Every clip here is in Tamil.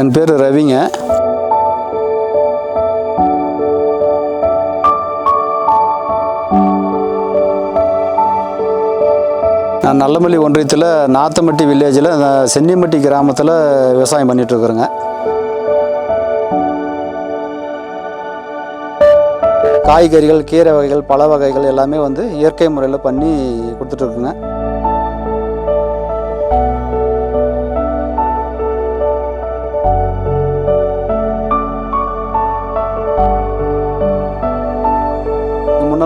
என் பேர் ரவிங்க. நான் நல்லமல்லி ஒன்றியத்தில் நாத்தம்பட்டி வில்லேஜில் சென்னிமட்டி கிராமத்தில் விவசாயம் பண்ணிகிட்ருக்குறேங்க காய்கறிகள் கீரை வகைகள் பழ வகைகள் எல்லாமே வந்து இயற்கை முறையில் பண்ணி கொடுத்துட்ருக்குங்க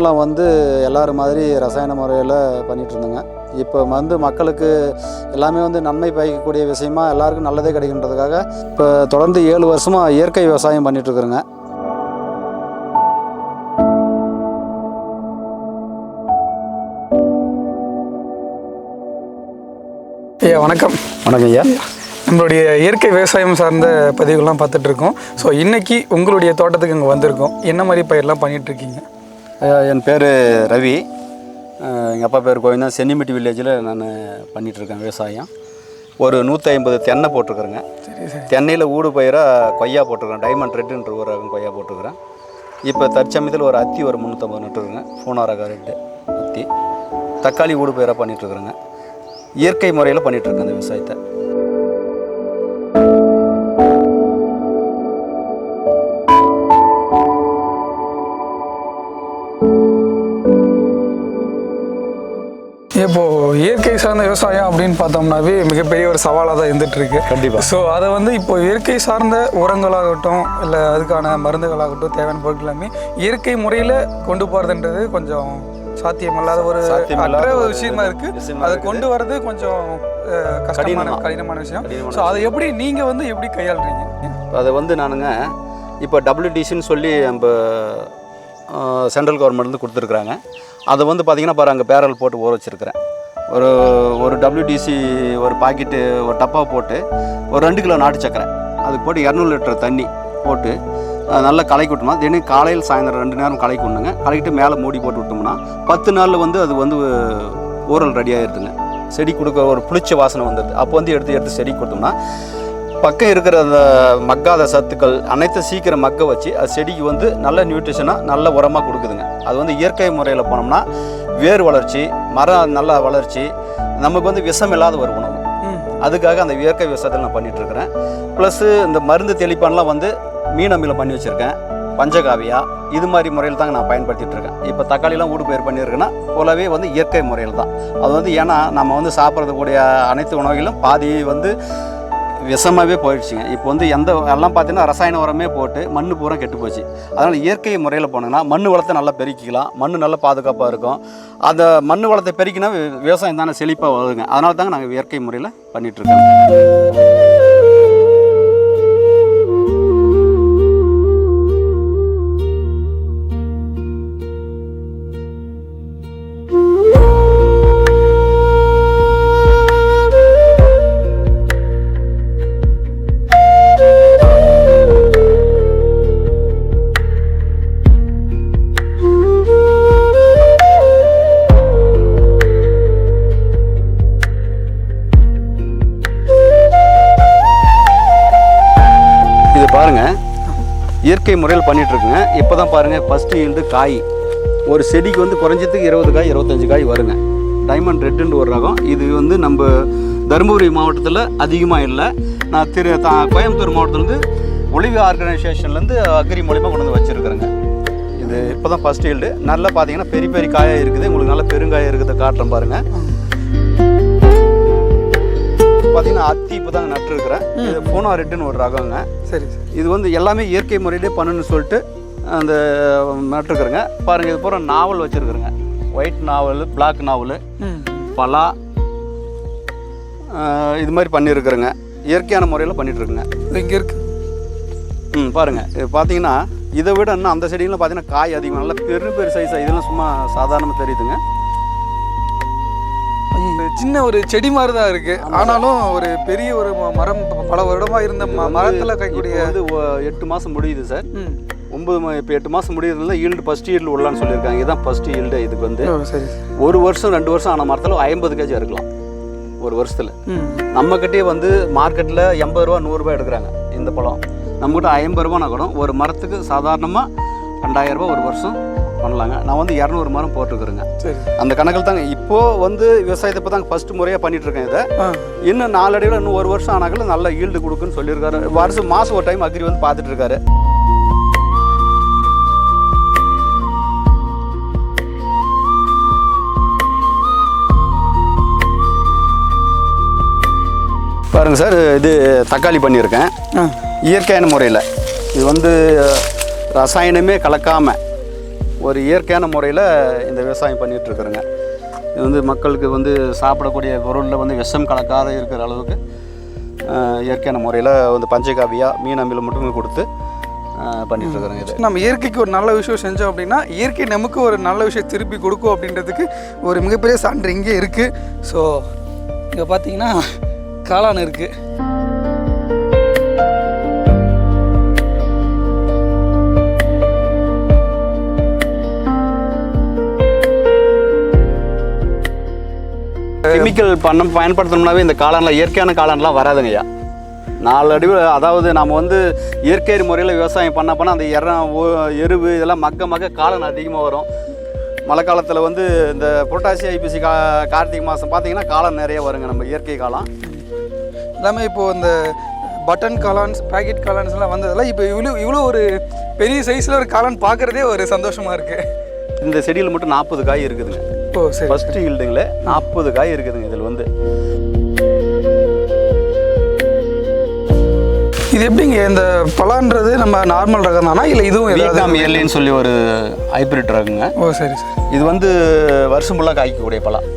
முன்னெல்லாம் வந்து எல்லாரும் மாதிரி ரசாயன முறையில் பண்ணிட்டு இருந்தோங்க இப்போ வந்து மக்களுக்கு எல்லாமே வந்து நன்மை பயக்கக்கூடிய விஷயமா எல்லாருக்கும் நல்லதே கிடைக்கின்றதுக்காக இப்போ தொடர்ந்து ஏழு வருஷமாக இயற்கை விவசாயம் பண்ணிட்டு இருக்கிறேங்க ஐயா வணக்கம். வணக்கம் ஐயா. நம்மளுடைய இயற்கை விவசாயம் சார்ந்த பதிவுகள்லாம் பார்த்துட்டு இருக்கோம் ஸோ இன்னைக்கு உங்களுடைய தோட்டத்துக்கு இங்கே வந்திருக்கோம். என்ன மாதிரி பயிரெலாம் பண்ணிட்டு இருக்கீங்க ஐயா, என் பேர் ரவி. எங்கள் அப்பா பேர் கோவிந்தா. சென்னிமெட்டி வில்லேஜில் நான் பண்ணிகிட்ருக்கேன் விவசாயம். ஒரு நூற்றி ஐம்பது தென்னை போட்டிருக்கிறேங்க. தென்னையில் ஊடு பயிராக கொய்யா போட்டிருக்கிறேன். டைமண்ட் ரெட்டுன்ற ஒரு ரகம் கொய்யா போட்டிருக்கிறேன். இப்போ தற்சமயத்தில் ஒரு அத்தி ஒரு முந்நூற்றம்பது நட்டுருக்குங்க பூனா ரகம் ரெட்டு அத்தி. தக்காளி ஊடு பயிராக பண்ணிகிட்ருக்குறேங்க இயற்கை முறையில் பண்ணிகிட்ருக்கேன் அந்த விவசாயத்தை. இப்போ இயற்கை சார்ந்த விவசாயம் அப்படின்னு பார்த்தோம்னாவே மிகப்பெரிய ஒரு சவாலாக தான் இருந்துட்டு இருக்கு கண்டிப்பாக ஸோ அதை வந்து இப்போ இயற்கை சார்ந்த உரங்களாகட்டும் இல்லை அதுக்கான மருந்துகளாகட்டும் தேவையான பொருட்கள் எல்லாமே இயற்கை முறையில் கொண்டு போகிறதுன்றது கொஞ்சம் சாத்தியமில்லாத ஒரு அற்ற ஒரு விஷயமா இருக்கு. விஷயமா அதை இருக்குது. கொண்டு வர்றது கொஞ்சம் கஷ்டமான கடினமா. கடினமான விஷயம். ஸோ அதை எப்படி நீங்கள் வந்து எப்படி கையாளுறீங்க? அதை வந்து நானுங்க இப்போ டபிள்யூடிசின்னு சொல்லி நம்ம சென்ட்ரல் கவர்மெண்ட்லேருந்து கொடுத்துருக்குறாங்க. அதை வந்து பார்த்திங்கன்னா பாரு அங்கே பேரல் போட்டு ஊற வச்சுருக்கிறேன். ஒரு ஒரு டபிள்யூடிசி ஒரு பாக்கெட்டு ஒரு டப்பா போட்டு ஒரு ரெண்டு கிலோ நாட்டு சக்கரை அதுக்கு போட்டு இரநூறு லிட்டர் தண்ணி போட்டு நல்லா கலக்கி விட்டோம்னா தினம் காலையில் சாயந்தரம் ரெண்டு நேரம் கலக்கி விடணுங்க. கலக்கிட்டு மேலே மூடி போட்டு விட்டோம்னா பத்து நாளில் வந்து அது வந்து ஊரல் ரெடி செடி கொடுக்க ஒரு புளிச்ச வாசனை வந்துடுது அப்போ வந்து எடுத்து எடுத்து செடி கொடுத்தோம்னா பக்கம் இருக்கிற அந்த மக்காத சத்துக்கள் அனைத்தும் சீக்கிரம் மக்க வச்சு அது செடிக்கு வந்து நல்ல நியூட்ரிஷனாக நல்ல உரமாக கொடுக்குதுங்க. அது வந்து இயற்கை முறையில் போனோம்னா வேர் வளர்ச்சி மரம் நல்ல வளர்ச்சி நமக்கு வந்து விஷம் இல்லாத ஒரு உணவு. அதுக்காக அந்த இயற்கை விவசாயத்தில் நான் பண்ணிட்டு இருக்கிறேன். ப்ளஸ்ஸு இந்த மருந்து தெளிப்பான்லாம் வந்து மீன் பண்ணி வச்சுருக்கேன். பஞ்சகாவியா இது மாதிரி முறையில் தாங்க நான் பயன்படுத்திட்டு இருக்கேன். இப்போ தக்காளிலாம் ஊடு பயிர் பண்ணியிருக்கேன்னா போலவே வந்து இயற்கை முறையில் தான். அது வந்து ஏன்னா நம்ம வந்து சாப்பிட்றதுக்கூடிய அனைத்து உணவுகளும் பாதி வந்து விஷமாகவே போயிடுச்சுங்க. இப்போ வந்து எந்த எல்லாம் பார்த்தீங்கன்னா ரசாயன உரமே போட்டு மண் பூரா கெட்டு போச்சு. அதனால் இயற்கை முறையில் போனோங்கன்னா மண் வளத்தை நல்லா பெருக்கிக்கலாம். மண் நல்லா பாதுகாப்பாக இருக்கும். அந்த மண் வளத்தை பெருக்கினா விவசாயம் தானே செழிப்பாக வருதுங்க. அதனால தாங்க நாங்கள் இயற்கை முறையில் பண்ணிகிட்ருக்கோம் இயற்கை முறையில் பண்ணிகிட்ருக்குங்க இப்போ தான் பாருங்கள் ஃபஸ்ட்டு ஈல்டு காய். ஒரு செடிக்கு வந்து குறைஞ்சதுக்கு இருபது காய் இருபத்தஞ்சு காய் வருங்க. டைமண்ட் ரெட்டுன்னு ஒரு ரகம். இது வந்து நம்ம தருமபுரி மாவட்டத்தில் அதிகமாக இல்லை. நான் திரு தா கோயம்புத்தூர் மாவட்டத்துலேருந்து ஒளிவு ஆர்கனைசேஷன்லேருந்து அக்ரி மூலிமா கொண்டு வந்து வச்சுருக்குறேங்க. இது இப்போ தான் ஃபஸ்ட் ஈல்டு நல்லா பார்த்தீங்கன்னா பெரிய பெரிய காயாக இருக்குது. உங்களுக்கு நல்ல பெருங்காயம் இருக்குது காட்டுறேன் பாருங்கள் பார்த்தீங்கன்னா அத்தி இப்போ தாங்க நட்டுருக்குறேன் இது பூனா ரெட்டுன்னு ஒரு ரகங்க. சரி சரி. இது வந்து எல்லாமே இயற்கை முறையிலே பண்ணணும்னு சொல்லிட்டு அந்த நட்டுருக்குறேங்க. பாருங்கள் இது பூரா நாவல் வச்சுருக்குறேங்க. ஒயிட் நாவல் பிளாக் நாவல் பலா இது மாதிரி பண்ணியிருக்கிறேங்க இயற்கையான முறையில் பண்ணிகிட்ருக்குங்க இது இங்கே இருக்கு. ம் பாருங்கள் இது பார்த்தீங்கன்னா இதை விட இன்னும் அந்த செடிகளும் பார்த்தீங்கன்னா காய் அதிகமாக நல்லா பெரு பெரு சைஸாக இதெல்லாம் சும்மா சாதாரணமாக தெரியுதுங்க. சின்ன ஒரு செடி மாதிரி தான் இருக்கு ஆனாலும் ஒரு பெரிய ஒரு மரம் பல வருடமா இருந்த மரத்துல கைக்கூடிய வந்து எட்டு மாதம் முடியுது சார். மா. இப்போ எட்டு மாதம் முடியறதுல ஈல்டு ஃபஸ்ட் ஈல்டு விடலான்னு சொல்லியிருக்காங்க. இதுதான் ஃபஸ்ட் ஈல்டு இதுக்கு வந்து. ஒரு வருஷம் ரெண்டு வருஷம் ஆன மரத்தில் ஐம்பது கேஜி இருக்கலாம் ஒரு வருஷத்தில். நம்மக்கிட்டே வந்து மார்க்கெட்டில் எண்பது ரூபா நூறுரூபா எடுக்கிறாங்க இந்த பழம். நம்மகிட்ட ஐம்பது ரூபானா கூட ஒரு மரத்துக்கு சாதாரணமாக ரெண்டாயிரம் ரூபாய் ஒரு வருஷம் பண்ணலாங்க. நான் வந்து இரநூறு மரம் போட்டுருக்குறேங்க. சரி. அந்த கணக்கில் தாங்க இப்போது வந்து விவசாயத்தை இப்போ தாங்க ஃபஸ்ட்டு முறையாக பண்ணிட்டு இருக்கேன் இதை இன்னும் நாலடியில் இன்னும் ஒரு வருஷம் ஆனாக்கல நல்ல ஈல்டு கொடுக்குன்னு சொல்லியிருக்காரு. வருஷம் மாதம் ஒரு டைம் அக்ரி வந்து பார்த்துட்டு இருக்காரு பாருங்க சார் இது தக்காளி பண்ணியிருக்கேன். இயற்கையான முறையில். இது வந்து ரசாயனமே கலக்காமல் ஒரு இயற்கையான முறையில் இந்த விவசாயம் பண்ணிகிட்ருக்குறோங்க இது வந்து மக்களுக்கு வந்து சாப்பிடக்கூடிய பொருளில் வந்து விஷம் கலக்காத இருக்கிற அளவுக்கு இயற்கையான முறையில் வந்து பஞ்சகாவியா மீன் அமிலம் மட்டுமே கொடுத்து அஹ், இது. நம்ம இயற்கைக்கு ஒரு நல்ல விஷயம் செஞ்சோம் அப்படின்னா இயற்கை நமக்கு ஒரு நல்ல விஷயம் திருப்பி கொடுக்கும் அப்படின்றதுக்கு ஒரு மிகப்பெரிய சான்று இங்கே இருக்குது ஸோ இங்கே பார்த்தீங்கன்னா காளான் இருக்குது கெமிக்கல் பண்ண பயன்படுத்தணும்னாவே இந்த காளான்லாம் இயற்கையான காளான்லாம் வராதுங்க ஐயா நாலு அடி அதாவது நம்ம வந்து இயற்கை முறையில் விவசாயம் பண்ண பண்ண அந்த எர ஓ- எருவு இதெல்லாம் மக்க மக்க காளான் அதிகமாக வரும். மழை காலத்தில் வந்து இந்த புரட்டாசி ஐப்பசி கா கார்த்திகை மாதம் பார்த்தீங்கன்னா காளான் நிறைய வருங்க நம்ம இயற்கை காளான். எல்லாமே இப்போது இந்த பட்டன் காளான்ஸ் பேக்கெட் காளான்ஸ்லாம் வந்ததெல்லாம் இப்போ இவ்வளோ இவ்வளோ ஒரு பெரிய சைஸில் ஒரு காளான் பார்க்குறதே ஒரு சந்தோஷமாக இருக்குது இந்த செடியில் மட்டும் நாற்பது காய் இருக்குதுங்க. ஓ சரி ஃபஸ்ட்டு ஈல்டுங்களே நாற்பது காய் இருக்குதுங்க இதில் வந்து. இது எப்படிங்க? இந்த பலான்றது நம்ம நார்மல் ரகம் தானா இல்லை இதுவும் வியட்நாம் ஏர்லின்னு சொல்லி ஒரு ஹைப்ரிட் ரகுங்க. ஓ சரி சரி. இது வந்து வருஷம் ஃபுல்லாக காய்க்கக்கூடிய பழம்.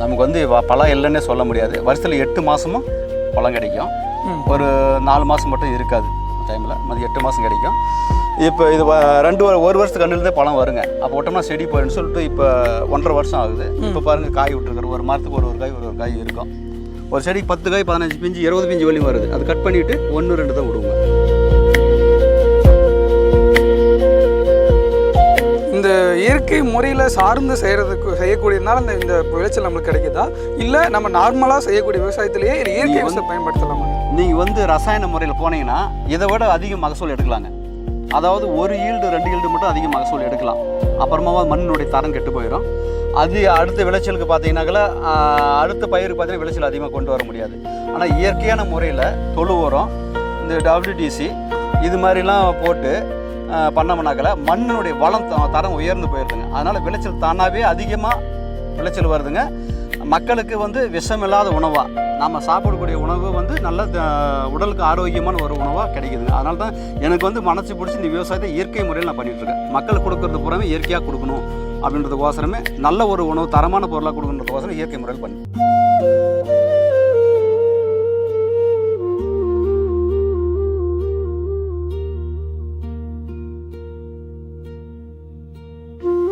நமக்கு வந்து பழம் இல்லைன்னே சொல்ல முடியாது. வருஷத்தில் எட்டு மாதமும் பழம் கிடைக்கும். ஒரு நாலு மாதம் மட்டும் இருக்காது. டைமில் மதி எட்டு மாதம் கிடைக்கும். இப்போ இது ரெண்டு ஒரு வருஷத்துக்கு கண்ணுலேருந்தே பழம் வருங்க. அப்போ விட்டோம்னா செடி போயிடுன்னு சொல்லிட்டு இப்போ ஒன்றரை வருஷம் ஆகுது. இப்போ பாருங்கள் காய் விட்டுருக்குற ஒரு மரத்துக்கு ஒரு ஒரு காய் ஒரு ஒரு காய் இருக்கும். ஒரு செடிக்கு பத்து காய் பதினஞ்சு பிஞ்சு இருபது பிஞ்சு வரையும் வருது. அது கட் பண்ணிவிட்டு ஒன்று ரெண்டு தான் விடுவோங்க இந்த இயற்கை முறையில் சார்ந்து செய்கிறதுக்கு செய்யக்கூடியதுனால இந்த இந்த விளைச்சல் நம்மளுக்கு கிடைக்குதா? இல்லை நம்ம நார்மலாக செய்யக்கூடிய விவசாயத்திலேயே இயற்கை விவசாயம் பயன்படுத்தலாமா? நீங்கள் வந்து ரசாயன முறையில் போனீங்கன்னா இதை விட அதிக மகசூல் எடுக்கலாங்க. அதாவது ஒரு ஈல்டு ரெண்டு ஈல்டு மட்டும் அதிக மகசூல் எடுக்கலாம். அப்புறமா மண்ணினுடைய தரம் கெட்டு போயிடும் அது அடுத்த விளைச்சலுக்கு பார்த்தீங்கன்னாக்கல அடுத்த பயிருக்கு பார்த்தீங்கன்னா விளைச்சல் அதிகமாக கொண்டு வர முடியாது. ஆனால் இயற்கையான முறையில் தொழு உரம் இந்த டபிள்யூடிசி இது மாதிரிலாம் போட்டு ஆஹ், பண்ணோம்னாக்கல மண்ணினுடைய வளம் தரம் உயர்ந்து போயிருதுங்க. அதனால் விளைச்சல் தானாகவே அதிகமாக விளைச்சல் வருதுங்க. மக்களுக்கு வந்து விஷமில்லாத உணவாக நம்ம சாப்பிடக்கூடிய உணவு வந்து நல்ல த- உடலுக்கு ஆரோக்கியமான ஒரு உணவாக கிடைக்குதுங்க அதனால தான் எனக்கு வந்து மனசு பிடிச்சி இந்த விவசாயத்தை இயற்கை முறையில் நான் பண்ணிகிட்ருக்கேன் மக்கள் மக்களுக்கு கொடுக்கறது பூராமே இயற்கையாக கொடுக்கணும் அப்படின்றதுக்கோசரமே நல்ல ஒரு உணவு தரமான பொருளாக கொடுக்கணுன்றதுக்கோசரம் இயற்கை முறையில் பண்ணி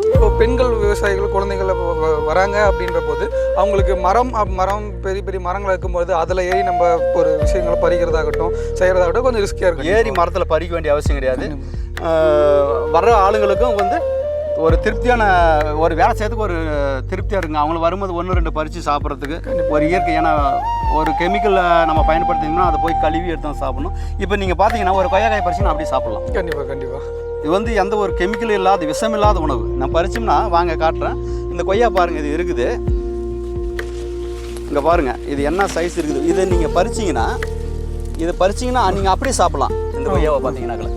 இப்போ பெண்கள் விவசாயிகள் குழந்தைகளை வராங்க அப்படின்ற போது அவங்களுக்கு மரம் மரம் பெரிய பெரிய மரங்கள் இருக்கும்போது அதில் ஏறி நம்ம ஒரு விஷயங்களை பறிக்கிறதாகட்டும் செய்கிறதாகட்டும் கொஞ்சம் ரிஸ்கியாக இருக்கும். ஏறி மரத்தில் பறிக்க வேண்டிய அவசியம் கிடையாது. வர்ற ஆளுங்களுக்கும் வந்து ஒரு திருப்தியான ஒரு வேலை செய்யறதுக்கு ஒரு திருப்தியாக இருக்குங்க. அவங்களும் வரும்போது ஒன்று ரெண்டு பறித்து சாப்பிட்றதுக்கு ஒரு இயற்கையான ஒரு கெமிக்கலை நம்ம பயன்படுத்தினோம்னா அதை போய் கழுவி எடுத்து தான் சாப்பிடணும். இப்போ நீங்கள் பார்த்தீங்கன்னா ஒரு கொய்யாக்காய் பறிச்சுன்னா அப்படியே சாப்பிடலாம். கண்டிப்பாக கண்டிப்பாக இது வந்து எந்த ஒரு கெமிக்கல் இல்லாத விஷம் இல்லாத உணவு. நான் பறிச்சோம்னா வாங்க காட்டுறேன். இந்த கொய்யா பாருங்கள் இது இருக்குது. இங்கே பாருங்கள் இது என்ன சைஸ் இருக்குது? இதை நீங்கள் பறிச்சீங்கன்னா இதை பறிச்சீங்கன்னா நீங்கள் அப்படியே சாப்பிடலாம். இந்த கொய்யாவை பார்த்தீங்கன்னாக்கல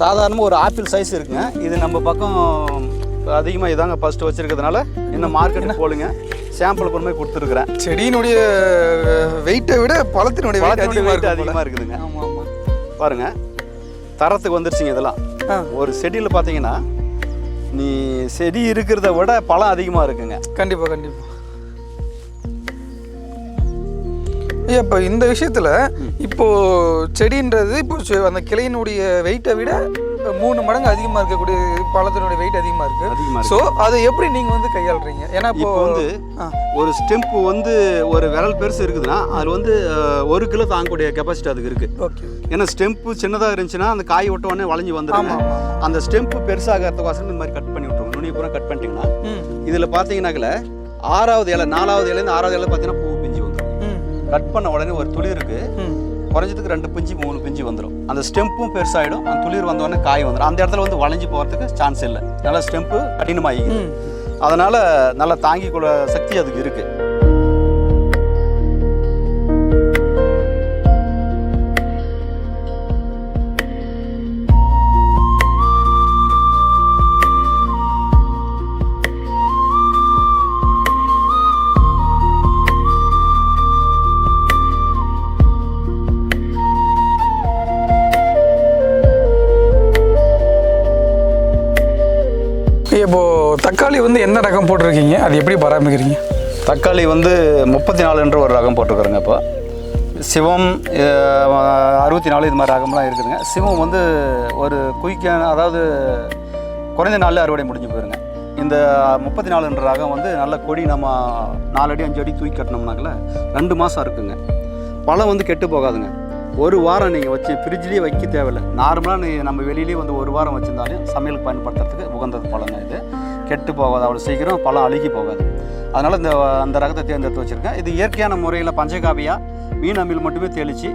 சாதாரணமாக ஒரு ஆப்பிள் சைஸ் இருக்குங்க. இது நம்ம பக்கம் அதிகமாக இதாங்க ஃபஸ்ட்டு வச்சுருக்கிறதுனால இன்னும் மார்க்கெட்டுக்கு போலுங்க சாம்பிள் கொண்டு போய் கொடுத்துருக்குறேன். செடியினுடைய வெயிட்டை விட பழத்தினுடைய வெயிட் அதிகமாக இருக்குதுங்க. ஆமாம் ஆமாம் பாருங்க தரத்துக்கு வந்துருச்சுங்க இதெல்லாம். ஒரு செடியில் பார்த்தீங்கன்னா நீ செடி இருக்கிறத விட பழம் அதிகமாக இருக்குங்க. கண்டிப்பாக கண்டிப்பாக இப்போ இந்த விஷயத்தில் இப்போ செடின்றது இப்போ அந்த கிளையினுடைய வெயிட்டை விட மூணு மடங்கு அதிகமாக இருக்கக்கூடிய பழத்தினுடைய வெயிட் அதிகமாக இருக்கு. அதிகமாக ஸோ அதை எப்படி நீங்கள் வந்து கையாளுறீங்க? ஏன்னா இப்போ வந்து ஒரு ஸ்டெம்ப் வந்து ஒரு விரல் பெருசு இருக்குதுன்னா அதில் வந்து ஒரு கிலோ தாங்கக்கூடிய கெப்பாசிட்டி அதுக்கு இருக்குது ஓகே ஏன்னா ஸ்டெம்ப்பு சின்னதாக இருந்துச்சுன்னா அந்த காய் விட்ட உடனே வளைஞ்சு ஆமாம் அந்த ஸ்டெம்ப்பு பெருசாகிறதுக்கோசரம் இந்த மாதிரி கட் பண்ணி விட்ருவோம் நுனி பூரா கட் பண்ணிட்டீங்கன்னா இதில் பார்த்தீங்கன்னாக்கல ஆறாவது இலை நாலாவது இலைருந்து ஆறாவது இலை பார்த்தீங்கன்னா பூ பிஞ்சு வந்துடும் கட் பண்ண உடனே ஒரு துளிருக்கு ம். குறைஞ்சதுக்கு ரெண்டு பிஞ்சு மூணு பிஞ்சு வந்துடும் அந்த ஸ்டெம்பும் பெருசாகிடும் அந்த துளிர் வந்தோடனே காய் வந்துடும் அந்த இடத்துல வந்து வளைஞ்சு போகிறதுக்கு சான்ஸ் இல்லை. நல்லா ஸ்டெம்பு கடினமாகி ம். அதனால் நல்லா தாங்கிக் கொள்ள சக்தி அதுக்கு இருக்குது ரகம் போட்டிருக்கீங்க? அது எப்படி பராமரிக்கிறீங்க? தக்காளி வந்து முப்பத்தி நாலுன்ற ஒரு ரகம் போட்டிருக்குறோங்க இப்போ. சிவம் அறுபத்தி நாலு இது மாதிரி ரகம்லாம் இருக்குதுங்க. சிவம் வந்து ஒரு குயிக்கான அதாவது குறைந்த நாளில் அறுவடை முடிஞ்சு போயிருங்க. இந்த முப்பத்தி நாலுன்ற ரகம் வந்து நல்ல கொடி நம்ம நாலு அடி அஞ்சு அடி தூக்கி கட்டினோம்னாக்கல ரெண்டு மாதம் இருக்குங்க. பழம் வந்து கெட்டு போகாதுங்க. ஒரு வாரம் நீங்கள் வச்சு ஃப்ரிட்ஜ்லேயே வைக்க தேவையில்லை. நார்மலாக நீ நம்ம வெளியிலேயே வந்து ஒரு வாரம் வச்சுருந்தாலும் சமையல் பயன்படுத்துறதுக்கு உகந்தது பழங்க இது. கெட்டு போகாது அவ்வளோ சீக்கிரம் பழம் அழுகி போகாது. அதனால் இந்த அந்த ரகத்தை தேர்ந்தெடுத்து வச்சுருக்கேன். இது இயற்கையான முறையில் பஞ்சகாவியா மீன் அமில் மட்டுமே தெளித்து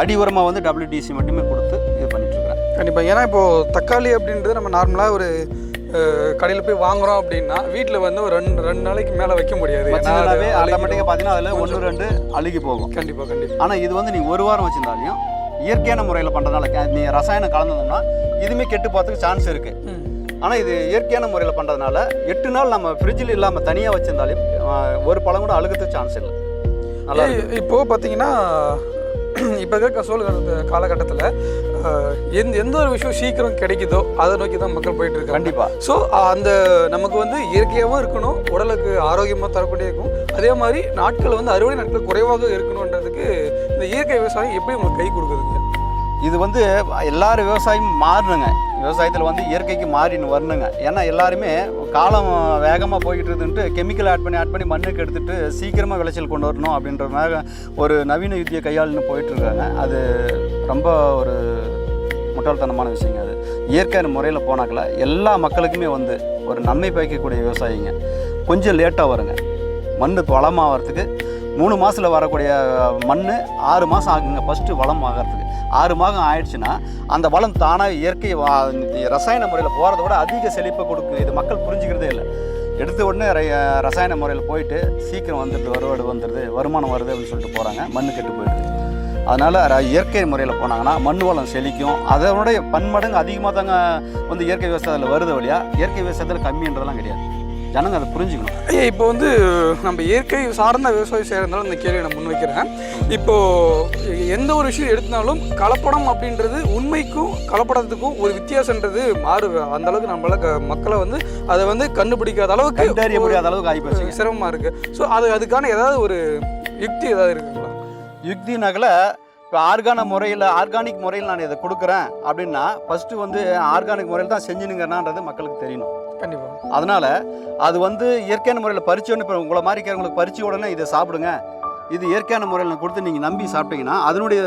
அடி உரமாக வந்து WDC மட்டுமே கொடுத்து இது பண்ணிட்டுருக்கிறேன். கண்டிப்பாக ஏன்னா இப்போது தக்காளி அப்படின்றது நம்ம நார்மலாக ஒரு கடையில் போய் வாங்குறோம் அப்படின்னா வீட்டில் வந்து ஒரு ரெண்டு ரெண்டு நாளைக்கு மேலே வைக்க முடியாது. ஆட்டோமேட்டிக்காக பார்த்தீங்கன்னா அதில் ஒன்று ரெண்டு அழுகி போகும். கண்டிப்பாக கண்டிப்பாக ஆனால் இது வந்து நீங்கள் ஒரு வாரம் வச்சிருந்தாலையும் இயற்கையான முறையில் பண்ணுறதுனால நீ ரசாயனம் கலந்தோம்னா இதுவுமே கெட்டு போகிறதுக்கு சான்ஸ் இருக்குது ஆனால் இது இயற்கையான முறையில் பண்ணுறதுனால எட்டு நாள் நம்ம ஃப்ரிட்ஜில் இல்லாமல் தனியாக வச்சிருந்தாலும் ஒரு பழம் கூட அழுகிறதுக்கு சான்ஸ் இல்லை. நல்லா இருக்கு. இ- இப்போ பார்த்தீங்கன்னா இப்போ இருக்க சூழல் காலகட்டத்தில் எந்த எந்த ஒரு விஷயம் சீக்கிரம் கிடைக்குதோ அதை நோக்கி தான் மக்கள் போயிட்டு இருக்காங்க. கண்டிப்பாக ஸோ அந்த நமக்கு வந்து இயற்கையாகவும் இருக்கணும் உடலுக்கு ஆரோக்கியமாக தரக்கூடிய இருக்கும். அதே மாதிரி நாட்கள் வந்து அறுவடை நாட்கள் குறைவாக இருக்கணுன்றதுக்கு இந்த இயற்கை விவசாயம் எப்படி உங்களுக்கு கை கொடுக்குதுங்க. இது வந்து எல்லாரும் விவசாயம் மாறணுங்க. விவசாயத்தில் வந்து இயற்கைக்கு மாறின்னு வரணுங்க. ஏன்னா எல்லாருமே காலம் வேகமாக போய்கிட்டு இருந்துட்டு கெமிக்கல் ஆட் பண்ணி ஆட் பண்ணி மண்ணுக்கு எடுத்துட்டு சீக்கிரமாக விளைச்சல் கொண்டு வரணும் அப்படின்ற மாதிரி ஒரு நவீன யுத்தியை கையாளுன்னு போயிட்டு இருக்காங்க. அது ரொம்ப ஒரு முட்டாள்தனமான விஷயங்க அது. இயற்கையான முறையில் போனாக்கல எல்லா மக்களுக்குமே வந்து ஒரு நன்மை பயக்கக்கூடிய விவசாயிங்க. கொஞ்சம் லேட்டாக வருங்க. மண் வளமாகறதுக்கு மூணு மாதத்தில் வரக்கூடிய மண் ஆறு மாதம் ஆகுங்க ஃபஸ்ட்டு வளம் ஆகிறதுக்கு. ஆறு மாதம் ஆயிடுச்சுன்னா அந்த வளம் தானாக இயற்கை வா ரசாயன முறையில் போகிறத விட அதிக செழிப்பை கொடுக்கும் இது மக்கள் புரிஞ்சுக்கிறதே இல்லை. எடுத்த உடனே ர- ரசாயன முறையில் போயிட்டு சீக்கிரம் வந்துடுது வருவாடு வந்துடுது வருமானம் வருது அப்படின்னு சொல்லிட்டு போகிறாங்க மண் கெட்டு போயிடுது. அதனால் இயற்கை முறையில் போனாங்கன்னா மண் வளம் செழிக்கும். அதனுடைய பன்மடங்கு அதிகமாக தாங்க வந்து இயற்கை விவசாயத்தில் வருது வழியா. இயற்கை விவசாயத்தில் கம்மின்றதெல்லாம் கிடையாது. ஜனங்க அதை புரிஞ்சுக்கணும். ஐயா இப்போ வந்து நம்ம இயற்கை சார்ந்த விவசாயம் செய்கிறதுனால இந்த கேள்வியை நான் முன்வைக்கிறேன். இப்போ எந்த ஒரு விஷயம் எடுத்தாலும் கலப்படம் அப்படின்றது உண்மைக்கும் கலப்படத்துக்கும் ஒரு வித்தியாசம்ன்றது மாறு. அந்த அளவுக்கு நம்மளால க- மக்களை வந்து அதை வந்து கண்டுபிடிக்காத அளவுக்கு கண்டறிய முடியாத அளவுக்கு ஆகி போச்சுங்க சிரமமாக இருக்கு. ஸோ அது அதுக்கான ஏதாவது ஒரு யுக்தி ஏதாவது இருக்குங்களா? யுக்தி நகல இப்போ ஆர்கான முறையில் ஆர்கானிக் முறையில் நான் இதை கொடுக்குறேன் அப்படின்னா ஃபஸ்ட்டு வந்து ஆர்கானிக் முறையில் தான் செஞ்சுனுங்கிறனான்றது மக்களுக்கு தெரியணும். கண்டிப்பாக அதனால் அது வந்து இயற்கையான முறையில் பறிச்சோன்னு இப்போ உங்களை மாதிரி இருக்கிறவங்களுக்கு பறிச்சு உடனே இதை சாப்பிடுங்க. இது இயற்கையான முறையில் கொடுத்து நீங்கள் நம்பி சாப்பிட்டீங்கன்னா அதனுடைய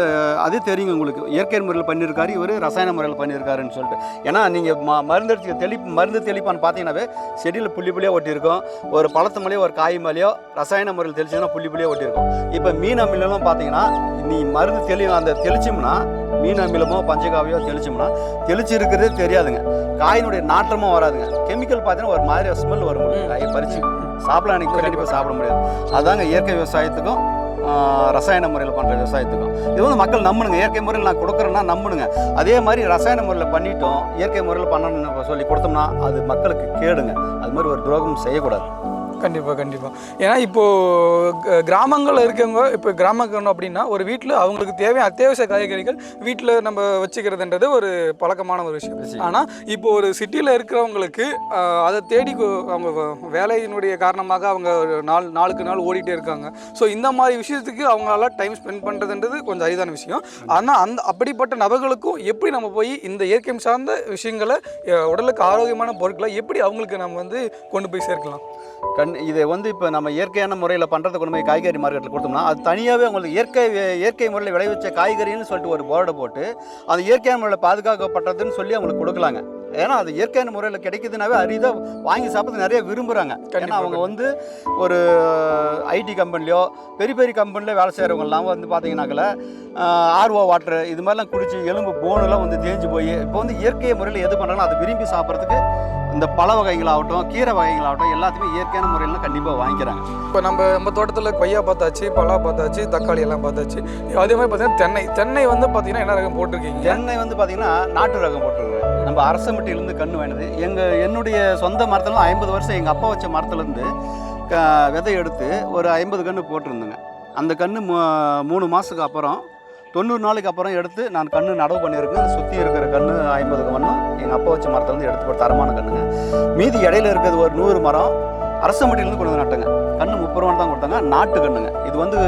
அது தெரியுங்க உங்களுக்கு. இயற்கை முறையில் பண்ணியிருக்காரு இவர் ரசாயன முறையில் பண்ணியிருக்காருன்னு சொல்லிட்டு. ஏன்னா நீங்கள் ம மருந்து தெளி மருந்து தெளிப்பான்னு பார்த்தீங்கன்னாவே செடியில் புள்ளி புள்ளியாக ஒட்டியிருக்கும். ஒரு பழத்து மேலேயோ ஒரு காய் மேலேயோ ரசாயன முறையில் தெளிச்சதுன்னா புள்ளி புள்ளியாக ஒட்டியிருக்கும். இப்போ மீன் அமிலம் பார்த்தீங்கன்னா நீ மருந்து தெளி அந்த தெளிச்சோம்னா மீன் அமிலமோ பஞ்சகாவியோ தெளிச்சோம்னா தெளிச்சு இருக்கிறதே தெரியாதுங்க. காயினுடைய நாற்றமும் வராதுங்க. கெமிக்கல் பார்த்தீங்கன்னா ஒரு மாதிரி ஸ்மெல் வரும் காயை பறிச்சு. சாப்பிடலாம் அன்றைக்கி கண்டிப்பாக சாப்பிட முடியாது. அதாங்க இயற்கை விவசாயத்துக்கும் ரசாயன முறையில் பண்ணுற விவசாயத்துக்கும். இது வந்து மக்கள் நம்பணுங்க இயற்கை முறையில் நான் கொடுக்குறேன்னா நம்பணுங்க அதே மாதிரி ரசாயன முறையில் பண்ணிட்டோம் இயற்கை முறையில் பண்ணணும்னு சொல்லி கொடுத்தோம்னா அது மக்களுக்கு கேடுங்க. அது மாதிரி ஒரு துரோகம் செய்யக்கூடாது. கண்டிப்பாக கண்டிப்பாக ஏன்னா இப்போது கிராமங்களில் இருக்கவங்க இப்போ கிராமக்கணும் அப்படின்னா ஒரு வீட்டில் அவங்களுக்கு தேவையான அத்தியாவசிய காய்கறிகள் வீட்டில் நம்ம வச்சுக்கிறதுன்றது ஒரு பழக்கமான ஒரு விஷயம். ஆனால் இப்போ ஒரு சிட்டியில் இருக்கிறவங்களுக்கு அதை தேடி அவங்க வேலையினுடைய காரணமாக அவங்க ஒரு நாள் நாளுக்கு நாள் ஓடிட்டே இருக்காங்க. ஸோ இந்த மாதிரி விஷயத்துக்கு அவங்களால டைம் ஸ்பெண்ட் பண்ணுறதுன்றது கொஞ்சம் அரிதான விஷயம். ஆனால் அந்த அப்படிப்பட்ட நபர்களுக்கும் எப்படி நம்ம போய் இந்த இயற்கை சார்ந்த விஷயங்களை உடலுக்கு ஆரோக்கியமான பொருட்களை எப்படி அவங்களுக்கு நம்ம வந்து கொண்டு போய் சேர்க்கலாம்? கண் இதை வந்து இப்போ நம்ம இயற்கையான முறையில் பண்ணுறதை கொண்டு போய் காய்கறி மார்க்கெட்டில் கொடுத்தோம்னா அது தனியாகவே உங்களுக்கு இயற்கை இயற்கை முறையில் விளைவிச்ச காய்கறின்னு சொல்லிட்டு ஒரு போர்டை போட்டு அது இயற்கையான முறையில் பாதுகாக்கப்பட்டதுன்னு சொல்லி அவங்களுக்கு கொடுக்கலாங்க. ஏன்னா அது இயற்கையான முறையில் கிடைக்குதுனாவே அரிதாக வாங்கி சாப்பிட்றது நிறைய விரும்புகிறாங்க ஏன்னா அவங்க வந்து ஒரு ஐடி கம்பெனிலையோ பெரிய பெரிய கம்பெனியில் வேலை செய்கிறவங்கலாம் வந்து பார்த்தீங்கன்னாக்கல ஆர்ஓ வாட்டர் இது மாதிரிலாம் குடிச்சு எலும்பு போனெல்லாம் வந்து தேஞ்சு போய் இப்போ வந்து இயற்கை முறையில் எது பண்ணுறாங்களோ அதை விரும்பி சாப்பிட்றதுக்கு இந்த பழ வகைகளாகட்டும் கீரை வகைகளாகட்டும் எல்லாத்தையுமே இயற்கையான முறையில் கண்டிப்பாக வாங்கிக்கிறாங்க. இப்போ நம்ம நம்ம தோட்டத்தில் கொய்யா பார்த்தாச்சு பலா பார்த்தாச்சு தக்காளி எல்லாம் பார்த்தாச்சு. அதே மாதிரி பார்த்தீங்கன்னா தென்னை தென்னை வந்து பார்த்தீங்கன்னா என்ன ரகம் போட்டிருக்கீங்க? தென்னை வந்து பார்த்தீங்கன்னா நாட்டு ரகம் போட்டுருக்குறேன் நம்ம அரசமட்டியிலேருந்து கன்று வேணுது எங்கள் என்னுடைய சொந்த மரத்துல ஐம்பது வருஷம் எங்கள் அப்பா வச்ச மரத்துலேருந்து விதை எடுத்து ஒரு ஐம்பது கன்று போட்டிருந்தேங்க. அந்த கன்று மூணு மாதத்துக்கு அப்புறம் தொண்ணூறு நாளைக்கு அப்புறம் எடுத்து நான் கன்று நடவு பண்ணியிருக்கேன். சுற்றி இருக்கிற கன்று ஐம்பது கன்றும் எங்கள் அப்பா வச்ச மரத்துலேருந்து எடுத்து போட்டு தரமான கன்றுங்க மீதி இடையில இருக்கிறது ஒரு நூறு மரம் அரசமட்டிலேருந்து கொண்டு வந்து நட்டுங்க. கன்று முப்பது ரூபா தான் கொடுத்தாங்க. நாட்டு கண்ணுங்க. இது வந்து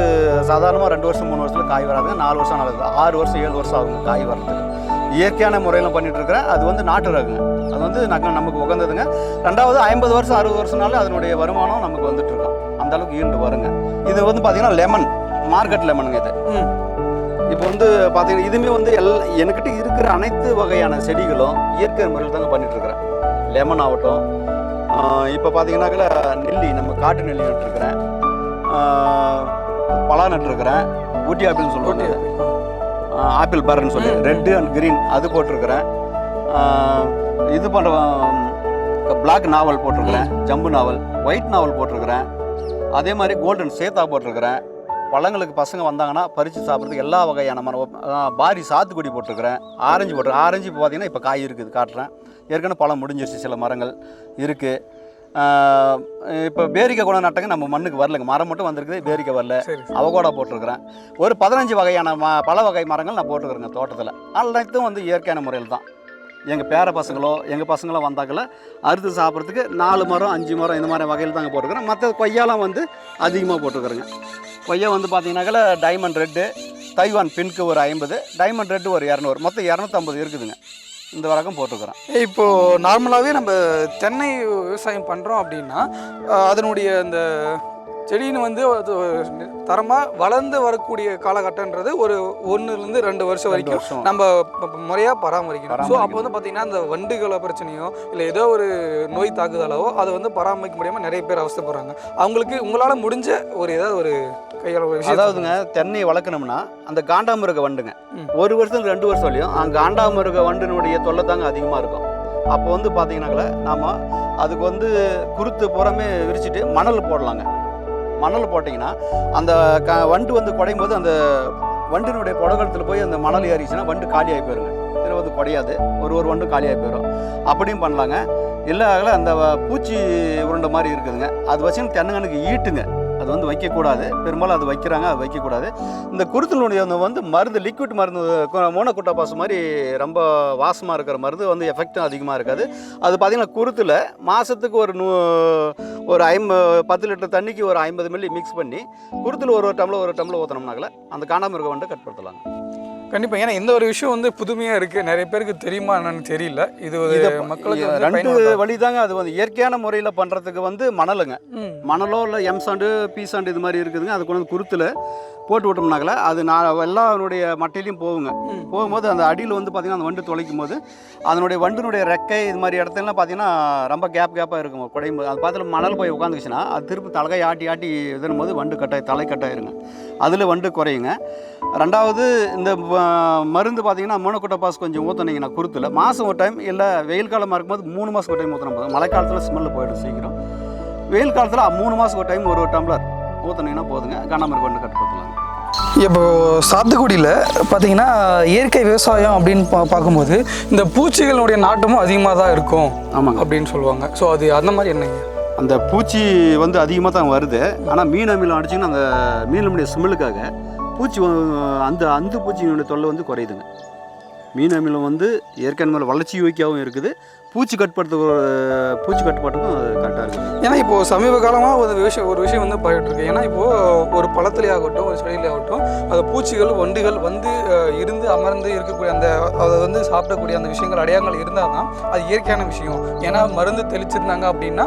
சாதாரணமாக ரெண்டு வருஷம் மூணு வருஷத்தில் காய் வராதுங்க. நாலு வருஷம் நடக்குது ஆறு வருஷம் ஏழு வருஷம் ஆகுங்க காய் வர்றதுக்கு. இயற்கையான முறையில் பண்ணிட்டு இருக்கிறேன் அது வந்து நாட்டு ரகங்க. அது வந்து நக- நமக்கு உகந்ததுங்க. ரெண்டாவது ஐம்பது வருஷம் அறுபது வருஷம்னால அதனுடைய வருமானம் நமக்கு வந்துட்டு இருக்கோம் அந்த அளவுக்கு ஈண்டு வருங்க. இது வந்து பார்த்தீங்கன்னா லெமன் மார்க்கெட் லெமனுங்க இது. இப்போ வந்து பார்த்தீங்கன்னா இதுவுமே வந்து எல் என்கிட்ட இருக்கிற அனைத்து வகையான செடிகளும் இயற்கை முறையில் தாங்க பண்ணிட்டு இருக்கிறேன் லெமன் ஆகட்டும் இப்போ பார்த்தீங்கன்னாக்கல நெல்லி நம்ம காட்டு நெல்லி நட்டுருக்கிறேன். பலா நட்டுருக்கிறேன். ஊட்டி ஆப்பிள்னு சொல்லுவாங்க. ஆப்பிள் பர்ன்னு சொல்லி. ரெட்டு அண்ட் கிரீன் அது போட்டிருக்கிறேன். இது பண்ணுற பிளாக் நாவல் போட்டிருக்கிறேன் ஜம்பு நாவல் ஒயிட் நாவல் போட்டிருக்கிறேன். அதே மாதிரி கோல்டன் சேத்தா போட்டிருக்கிறேன். பழங்களுக்கு பசங்க வந்தாங்கன்னா பறித்து சாப்பிட்றதுக்கு எல்லா வகையான மரம் பாரி சாத்துக்குடி போட்டிருக்கிறேன். ஆரஞ்சு போட்டிருக்கேன் ஆரஞ்சு இப்போ பார்த்தீங்கன்னா இப்போ காய் இருக்குது காட்டுறேன். ஏற்கனவே பழம் முடிஞ்சிருச்சு சில மரங்கள் இருக்குது இப்போ பேரிக்காய் கூட நட்டங்க நம்ம மண்ணுக்கு வரலங்க. மரம் மட்டும் வந்திருக்குது பேரிக்காய் வரல. அவகோடா போட்டிருக்கிறேன். ஒரு பதினஞ்சு வகையான ம பல வகை மரங்கள் நான் போட்டுக்கிறேங்க தோட்டத்தில். அனைத்தும் வந்து இயற்கையான முறையில் தான். எங்கள் பேர பசங்களோ எங்கள் பசங்களோ வந்தாக்கல அறுத்து சாப்பிட்றதுக்கு நாலு மரம் அஞ்சு மரம் இந்த மாதிரி வகையில் தாங்க போட்டுக்கிறேன் மற்ற கொய்யாலாம் வந்து அதிகமாக போட்டுக்கிறேங்க கொய்யா வந்து பார்த்தீங்கன்னாக்கல டைமண்ட் ரெட்டு தைவான் பின்க்கு ஒரு ஐம்பது டைமண்ட் ரெட்டு ஒரு இரநூறு. மொத்தம் இரநூத்தம்பது இருக்குதுங்க. இந்த வழக்கம் போட்டிருக்கிறேன். இப்போது நார்மலாகவே நம்ம தென்னை விவசாயம் பண்ணுறோம் அப்படின்னா அதனுடைய அந்த செடின்னு வந்து தரமாக வளர்ந்து வரக்கூடிய காலகட்டன்றது ஒரு ஒன்றுலேருந்து ரெண்டு வருஷம் வரைக்கும் வருஷம். நம்ம முறையாக பராமரிக்கணும். ஸோ. அப்போ வந்து பார்த்தீங்கன்னா அந்த வண்டுகளை பிரச்சனையோ இல்லை ஏதோ ஒரு நோய் தாக்குதலோ அதை வந்து பராமரிக்க முடியாமல் நிறைய பேர் அவஸ்தைப்படுறாங்க. அவங்களுக்கு உங்களால் முடிஞ்ச ஒரு ஏதாவது ஒரு கையால் ஒரு விஷயம் அதாவதுங்க தென்னையை வளர்க்கணும்னா அந்த காண்டாமிருக வண்டுங்க. ஒரு வருஷத்துக்கு ரெண்டு வருஷம் வரையும் அந்த காண்டாமிருக வண்டினுடைய தொல்லை தாங்க அதிகமாக இருக்கும். அப்போ வந்து பார்த்தீங்கன்னாக்கல நாம் அதுக்கு வந்து குருத்து புறமே விரிச்சிட்டு மணல் போடலாங்க. மணல் போட்டிங்கன்னா அந்த க வண்டு வந்து குடையும் போது அந்த வண்டினுடைய புடகத்தில் போய் அந்த மணல் ஏறிச்சுன்னா வண்டு காலியாகி போயிருங்க. இதில் வந்து குடையாது. ஒரு ஒரு வண்டு காலியாகி போயிடும் அப்படியும் பண்ணலாங்க. இல்லை அந்த பூச்சி உருண்டை மாதிரி இருக்குதுங்க. அது வச்சு தென்னங்கனுக்கு ஈட்டுங்க. அது வந்து வைக்கக்கூடாது. பெரும்பாலும் அது வைக்கிறாங்க அது வைக்கக்கூடாது. இந்த குருத்தினுடைய வந்து மருந்து லிக்விட் மருந்து மோனக்குட்டா பாசு மாதிரி ரொம்ப வாசமாக இருக்கிற மருந்து வந்து எஃபெக்டும் அதிகமாக இருக்காது. அது பார்த்திங்கன்னா குருத்தில் மாதத்துக்கு ஒரு நூ ஒரு ஐம்ப பத்து லிட்டர் தண்ணிக்கு ஒரு ஐம்பது மில்லி மிக்ஸ் பண்ணி குருத்தில் ஒரு ஒரு டம்ளர் ஒரு டம்ளர் ஊற்றினோம்னாக்கல அந்த காண்டாமிருக வந்து கட்டுப்படுத்தலாங்க கண்டிப்பாக ஏன்னா இந்த ஒரு விஷயம் வந்து புதுமையாக இருக்குது நிறைய பேருக்கு தெரியுமா என்னன்னு தெரியல. இது ஒரு மக்களுக்கு ரெண்டு வழி தாங்க அது வந்து. இயற்கையான முறையில் பண்ணுறதுக்கு வந்து மணலுங்க. மணலோ இல்லை எம் சாண்டு பி சாண்டு இது மாதிரி இருக்குதுங்க. அது கொண்டு வந்து குருத்தில் போட்டு விட்டோம்னாக்கல அது நான் எல்லாருடைய மட்டையிலையும் போகுங்க. போகும்போது அந்த அடியில் வந்து பார்த்திங்கன்னா அந்த வண்டு தொலைக்கும் போது அதனுடைய வண்டினுடைய ரெக்கை இது மாதிரி இடத்துலலாம் பார்த்தீங்கன்னா ரொம்ப கேப் கேப்பாக இருக்கும் குடையும் போது. அது பார்த்துல மணல் போய் உட்காந்துச்சுன்னா அது திருப்பி தலைகை ஆட்டி ஆட்டி இதுனும் போது வண்டு கட்டாய் தலை கட்டாயிருங்க. அதில் வண்டு குறையுங்க. ரெண்டாவது இந்த மருந்து பார்த்தீங்கன்னா மோனோகோட்டா பாஸ் கொஞ்சம் ஊற்றுனீங்கன்னா குருத்தில். மாதம் ஒரு டைம் இல்லை வெயில் காலமாக இருக்கும்போது மூணு மாதம் ஒரு டைம் ஊற்றினா போதும். மழை காலத்தில் ஸ்மெல்லு போயிடும் சீக்கிரம். வெயில் காலத்தில் மூணு மாதம் ஒரு டைம் ஒரு ஒரு டம்ளர் ஊற்றுனீங்கன்னா போதுங்க. கண்ணாமருக்கு வண்டு கட்டுப்படுத்தலாங்க இப்போ சாத்துக்குடியில் பார்த்தீங்கன்னா இயற்கை விவசாயம் அப்படின்னு பா பார்க்கும்போது இந்த பூச்சிகளுடைய நாட்டமும் அதிகமாக தான் இருக்கும் ஆமாங்க. அப்படின்னு சொல்லுவாங்க. ஸோ அது அந்த மாதிரி என்னங்க? அந்த பூச்சி வந்து அதிகமாக தான் வருது. ஆனால் மீன் அமிலம் அடிச்சிங்கன்னா அந்த மீனுடைய ஸ்மெல்லுக்காக பூச்சி அந்த அந்த பூச்சியினுடைய தொல்லை வந்து குறையுதுங்க. மீன் அமிலம் வந்து மேலே வளர்ச்சி யோக்கியாகவும் இருக்குது. பூச்சி கட்டுப்படுத்த பூச்சி கட்டுப்பாட்டுக்கும் அது கரெக்டாக இருக்குது ஏன்னா இப்போ சமீப காலமாக ஒரு விஷயம் ஒரு விஷயம் வந்து போயிட்டு ஏன்னா இப்போ ஒரு பழத்திலே ஆகட்டும் ஒரு செடியிலே ஆகட்டும் அது பூச்சிகள் வண்டுகள் வந்து இருந்து அமர்ந்து இருக்கக்கூடிய அந்த அதை வந்து சாப்பிடக்கூடிய அந்த விஷயங்கள் அடையாளங்கள் இருந்தால் தான் அது இயற்கையான விஷயம். ஏன்னா மருந்து தெளிச்சிருந்தாங்க அப்படின்னா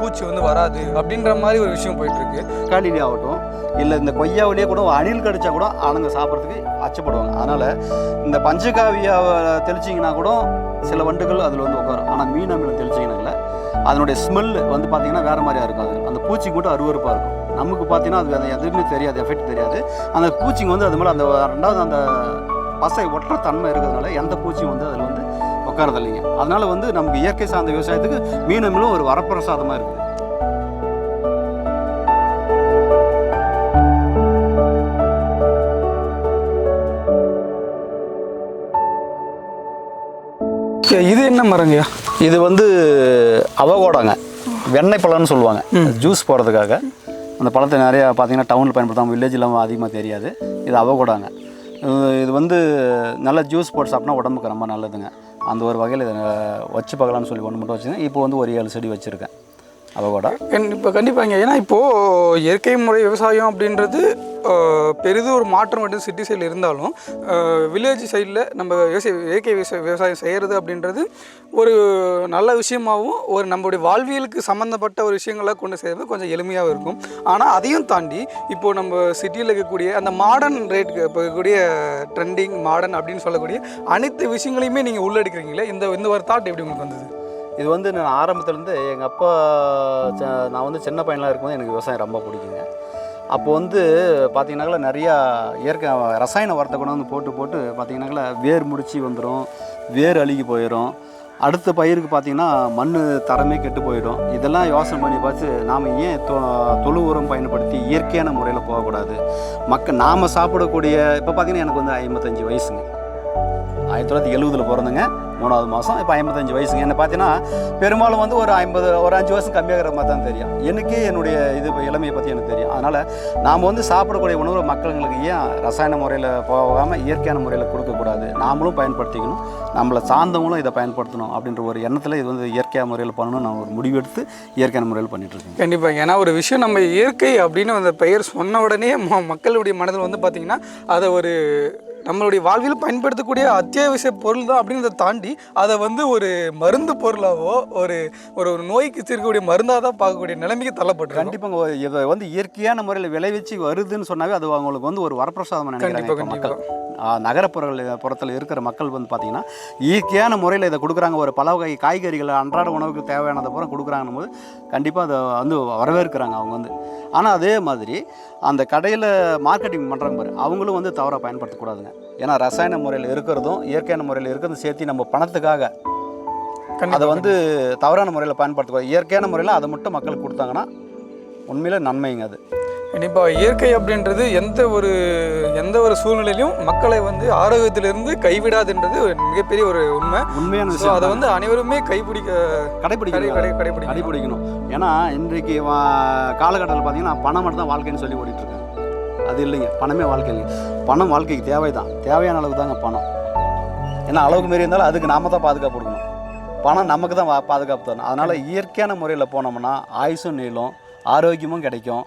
பூச்சி வந்து வராது அப்படின்ற மாதிரி ஒரு விஷயம் போயிட்டு இருக்கு. தக்காளிலே ஆகட்டும் இல்லை இந்த கொய்யாவிலேயே கூட அணில் கடிச்சா கூட ஆளுங்க சாப்பிட்றதுக்கு அச்சப்படுவாங்க. அதனால் இந்த பஞ்சகாவியாவை தெளிச்சிங்கன்னா கூட சில வண்டுகள் அதில் வந்து உட்காரும். ஆனால் மீன் அமிலம் தெளிச்சிங்கனால அதனுடைய ஸ்மெல் வந்து பார்த்தீங்கன்னா வேறு மாதிரியா இருக்கும் அது அந்த பூச்சி மட்டும் அருவறுப்பாக இருக்கும். நமக்கு பார்த்தீங்கன்னா அது எதுவுமே தெரியாது எஃபெக்ட் தெரியாது. அந்த பூச்சிங்க வந்து அது மேலே அந்த ரெண்டாவது அந்த பசை ஒற்ற தன்மை இருக்கிறதுனால எந்த பூச்சியும் வந்து அதில் வந்து உட்காரதில்லைங்க. அதனால் வந்து நமக்கு இயற்கை சார்ந்த விவசாயத்துக்கு மீன் அமிலம் ஒரு வரப்பிரசாதமாக இருக்குது. ஐயா, இது என்ன மரங்கய்யா? இது வந்து அவகோடாங்க. வெண்ணெய் பழம்னு சொல்லுவாங்க. ஜூஸ் போடுறதுக்காக. அந்த பழத்தை நிறையா பார்த்தீங்கன்னா டவுனில் பயன்படுத்தாமல் வில்லேஜில் அதிகமாக தெரியாது. இது அவகோடாங்க. இது- வந்து நல்ல ஜூஸ் போட்டு சாப்பிட்டா உடம்புக்கு ரொம்ப நல்லதுங்க. அந்த ஒரு வகையில் இதை வச்சு பார்க்கலாம்னு சொல்லி ஒன்று மட்டும் வச்சுருக்கேன் இப்போ வந்து ஒரு ஏழு செடி வச்சுருக்கேன். அவகோடா இப்போ கண்டிப்பாங்க ஏன்னா இப்போது இயற்கை முறை விவசாயம் அப்படின்றது பெரிதும் ஒரு மாற்றம் மட்டும் சிட்டி சைடில் இருந்தாலும் வில்லேஜ் சைடில் நம்ம விவசாய இயற்கை விவசாய விவசாயம் செய்கிறது அப்படின்றது ஒரு நல்ல விஷயமாகவும் ஒரு நம்மளுடைய வாழ்வியலுக்கு சம்மந்தப்பட்ட ஒரு விஷயங்களை கொண்டு செய்கிறது கொஞ்சம் எளிமையாகவும் இருக்கும். ஆனால் அதையும் தாண்டி இப்போது நம்ம சிட்டியில் இருக்கக்கூடிய அந்த மாடர்ன் ரேட்டுக்கு இப்போ இருக்கக்கூடிய ட்ரெண்டிங் மாடர்ன் அப்படின்னு சொல்லக்கூடிய அனைத்து விஷயங்களையுமே நீங்கள் உள்ளெடுக்கிறீங்களே இந்த இந்த ஒரு தாட் எப்படி உங்களுக்கு வந்தது? இது வந்து நான் ஆரம்பத்துலேருந்து எங்கள் அப்பா ச- நான் வந்து சின்ன பையனாக இருக்கும்போது எனக்கு விவசாயம் ரொம்ப பிடிக்குங்க. அப்போ வந்து பார்த்தீங்கன்னாக்கா நிறையா இயற்கை ரசாயன உரத்தை கொண்டு வந்து போட்டு போட்டு பார்த்தீங்கன்னாக்கா வேர் முடிச்சு வந்துடும் வேர் அழுகி போயிடும் அடுத்த பயிருக்கு பார்த்தீங்கன்னா மண் தரமே கெட்டு போயிடும். இதெல்லாம் யோசனை பண்ணி பார்த்து நாம் ஏன் தொ தொழு உரம் பயன்படுத்தி இயற்கையான முறையில் போகக்கூடாது? மக்கள் நாம் சாப்பிடக்கூடிய இப்போ பார்த்தீங்கன்னா எனக்கு வந்து ஐம்பத்தஞ்சு வயசுங்க. ஆயிரத்தி தொள்ளாயிரத்தி எழுபதில் பிறந்தங்க. மூணாவது மாதம் இப்போ ஐம்பத்தஞ்சு வயசுங்க. என்ன பார்த்தீங்கன்னா பெரும்பாலும் வந்து ஒரு ஐம்பது ஒரு அஞ்சு வருஷம் கம்மியாகிற மாதிரி தான் தெரியும். எனக்கே என்னுடைய இது இளமையை பற்றி எனக்கு தெரியும். அதனால் நாம் வந்து சாப்பிடக்கூடிய உணவு மக்களுங்களுக்கு ஏன் ரசாயன முறையில் போகாமல் இயற்கையான முறையில் கொடுக்கக்கூடாது? நாமளும் பயன்படுத்திக்கணும். நம்மளை சார்ந்தவங்களும் இதை பயன்படுத்தணும் அப்படின்ற ஒரு எண்ணத்தில் இது வந்து இயற்கையான முறையில் பண்ணணும் நான் ஒரு முடிவெடுத்து இயற்கையான முறையில் பண்ணிகிட்ருக்கேன் கண்டிப்பாக ஏன்னா ஒரு விஷயம் நம்ம இயற்கை அப்படின்னு அந்த பெயர் சொன்ன உடனே ம- மக்களுடைய மனதில் வந்து பார்த்திங்கன்னா அதை ஒரு நம்மளுடைய வாழ்வில் பயன்படுத்தக்கூடிய அத்தியாவசிய பொருள் தான் அப்படின்றத தாண்டி அதை வந்து ஒரு மருந்து பொருளாவோ ஒரு ஒரு நோய்க்கு தீர்க்கக்கூடிய மருந்தாக தான் பார்க்கக்கூடிய நிலைமைக்கு தள்ளப்பட்டிருக்கோம். கண்டிப்பாங்க. ஒரு இதை வந்து இயற்கையான முறையில் விளைவிச்சு வருதுன்னு சொன்னாவே அது அவங்களுக்கு வந்து ஒரு வரப்பிரசாதம் நினைக்கிறாங்க மக்கள். ஆ, நகரப்புறங்கள் புறத்தில் இருக்கிற மக்கள் வந்து பார்த்தீங்கன்னா இயற்கையான முறையில் இதை கொடுக்குறாங்க. ஒரு பல வகை காய்கறிகளை அன்றாட உணவுக்கு தேவையானதை பூரா கொடுக்குறாங்கன்னு போது கண்டிப்பாக அதை வந்து வரவேற்கிறாங்க அவங்க வந்து. ஆனால் அதே மாதிரி அந்த கடையில் மார்க்கெட்டிங் பண்ணுறாங்க பாரு அவங்களும் வந்து தவறாக பயன்படுத்தக்கூடாதுங்க. ஏன்னா ரசாயன முறையில் இருக்கிறதும் இயற்கையான முறையில் இருக்கிறதும் சேர்த்து நம்ம பணத்துக்காக அதை வந்து தவறான முறையில் பயன்படுத்தக்கூடாது இயற்கையான முறையில் அதை மட்டும் மக்களுக்கு கொடுத்தாங்கன்னா உண்மையில நன்மைங்க அது. கண்டிப்பாக இயற்கை அப்படின்றது எந்த ஒரு எந்த ஒரு சூழ்நிலையிலும் மக்களை வந்து ஆரோக்கியத்திலிருந்து கைவிடாதுன்றது மிகப்பெரிய ஒரு உண்மை. உண்மையான விஷயம் அதை. வந்து அனைவருமே கைப்பிடிக்க கடை கடைபிடிக்கணும் ஏன்னா இன்றைக்கு காலகட்டத்தில் பார்த்தீங்கன்னா பணம் மட்டும் தான் வாழ்க்கைன்னு சொல்லி ஓடிட்டு இருக்காங்க அது இல்லைங்க. பணமே வாழ்க்கை இல்லைங்க பணம் வாழ்க்கைக்கு தேவை தான் தேவையான அளவுக்கு தாங்க பணம். ஏன்னா அளவுக்கு மீறி இருந்தாலும் அதுக்கு நாம தான் பாதுகாப்பு கொடுக்கணும். பணம் நமக்கு தான் பாதுகாப்பு தரணும். அதனால் இயற்கையான முறையில் போனோம்னா ஆயுசும் நீளும் ஆரோக்கியமும் கிடைக்கும்.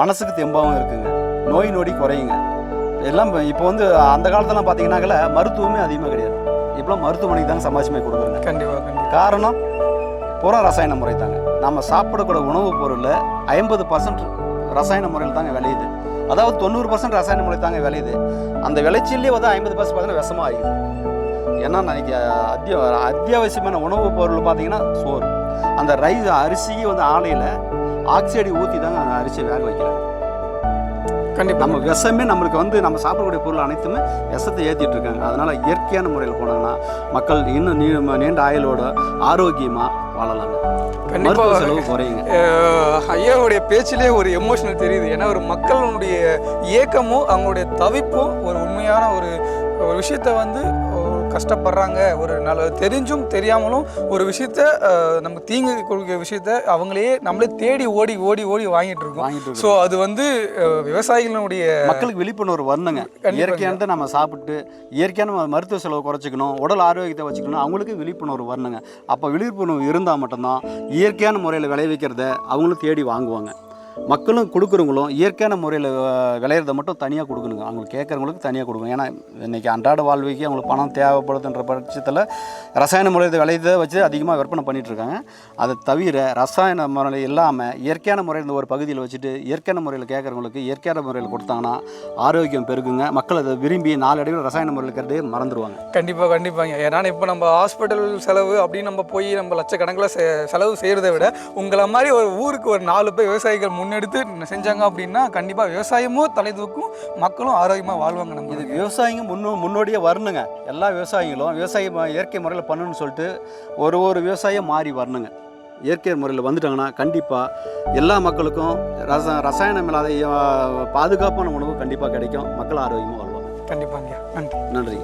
மனசுக்கு தெம்பாகவும் இருக்குங்க. நோய் நொடி குறையுங்க. எல்லாம் இப்போ வந்து அந்த காலத்துலாம் பார்த்தீங்கன்னாக்கல மருத்துவமே அதிகமாக கிடையாது. இப்போலாம் மருத்துவமனைக்கு தாங்க சமாளிச்சுமே கொடுக்குறேங்க. கண்டிப்பாக கண்டிப்பாக காரணம் புற ரசாயன முறை தாங்க. நம்ம சாப்பிடக்கூடிய உணவுப் பொருளில் ஐம்பது பர்சன்ட் ரசாயன முறையில் தாங்க விளையுது. அதாவது தொண்ணூறு பர்சன்ட் ரசாயன முறை தாங்க விளையுது அந்த விளைச்சல்லே வந்து ஐம்பது பர்சன்ட் பார்த்தீங்கன்னா விஷமாக ஆகிடுது ஏன்னா நாளைக்கு அத்திய அத்தியாவசியமான உணவுப் பொருள் பார்த்தீங்கன்னா சோறு. அந்த ரைஸ் அரிசியை வந்து ஆலையில் ஆக்சைடு ஊற்றி தாங்க அந்த அரிசியை வேக வைக்கிறாங்க. கண்டிப்பாக நம்ம விஷமே நம்மளுக்கு வந்து நம்ம சாப்பிடக்கூடிய பொருள் அனைத்துமே விஷத்தை ஏற்றிட்டு இருக்காங்க. அதனால இயற்கையான முறையில் போனாங்கன்னா மக்கள் இன்னும் நீ நீண்ட ஆயுளோட ஆரோக்கியமாக வாழலாங்க கண்டிப்பா. மருத்துவ செலவு குறையுங்க ஐயாவுடைய பேச்சிலே ஒரு எமோஷனல் தெரியுது. ஏன்னா ஒரு மக்களுடைய ஏக்கமும் அவங்களுடைய தவிப்பும் ஒரு உண்மையான ஒரு ஒரு விஷயத்த வந்து கஷ்டப்படுறாங்க ஒரு நல்ல தெரிஞ்சும் தெரியாமலும் ஒரு விஷயத்த நமக்கு தீங்கு கொடுக்கிற விஷயத்த அவங்களே நம்மளே தேடி ஓடி ஓடி ஓடி வாங்கிட்டு இருக்கோம். ஸோ அது வந்து விவசாயிகளுடைய மக்களுக்கு விழிப்புணர்வு வரணுங்க. இயற்கையானதை நம்ம சாப்பிட்டு இயற்கையான ம- மருத்துவ செலவு குறைச்சிக்கணும் உடல் ஆரோக்கியத்தை வச்சுக்கணும் அவங்களுக்கு விழிப்புணர்வு வரணுங்க அப்போ விழிப்புணர்வு இருந்தால் மட்டும்தான் இயற்கையான முறையில் விளைவிக்கிறத அவங்களும் தேடி வாங்குவாங்க மக்களும் கொடுக்குறவங்களும் இயற்கையான முறையில் விளையிறத மட்டும் தனியாக கொடுக்கணுங்க. அவங்களுக்கு கேட்குறவங்களுக்கு தனியாக கொடுக்கணும். ஏன்னா இன்றைக்கி அன்றாட வாழ்வுக்கு அவங்களுக்கு பணம் தேவைப்படுதுன்ற பட்சத்தில் ரசாயன முறையில் விளையதை வச்சு அதிகமாக விற்பனை பண்ணிகிட்ருக்காங்க இருக்காங்க அதை தவிர ரசாயன முறை இல்லாமல் இயற்கையான முறையில் இந்த ஒரு பகுதியில் வச்சுட்டு இயற்கையான முறையில் கேட்குறவங்களுக்கு இயற்கையான முறையில் கொடுத்தாங்கன்னா ஆரோக்கியம் பெருகுங்க. மக்கள் அதை விரும்பி நாளடைவில் ரசாயன முறையில் இருக்கிறதே மறந்துடுவாங்க கண்டிப்பாக கண்டிப்பாங்க. ஏன்னா இப்போ நம்ம ஹாஸ்பிட்டல் செலவு அப்படின்னு நம்ம போய் நம்ம லட்சக்கணக்கில் செ செலவு செய்கிறத விட உங்களை மாதிரி ஒரு ஊருக்கு ஒரு நாலு பேர் விவசாயிகள் முன்னெடுத்து செஞ்சாங்க அப்படின்னா கண்டிப்பாக விவசாயமும் தலை தூக்கும் மக்களும் ஆரோக்கியமாக வாழ்வாங்க நம்ம இது விவசாயிங்க முன்னோ முன்னோடியே வரணுங்க. எல்லா விவசாயிகளும் விவசாயம் இயற்கை முறையில் பண்ணணும்னு சொல்லிட்டு ஒரு ஒரு விவசாயம் மாறி வரணுங்க. இயற்கை முறையில் வந்துட்டாங்கன்னா கண்டிப்பாக எல்லா மக்களுக்கும் ரச ரசாயனம் இல்லாத பாதுகாப்பான உணவு கண்டிப்பாக கிடைக்கும். மக்கள் ஆரோக்கியமாக வாழ்வாங்க. கண்டிப்பாங்க. நன்றி. நன்றி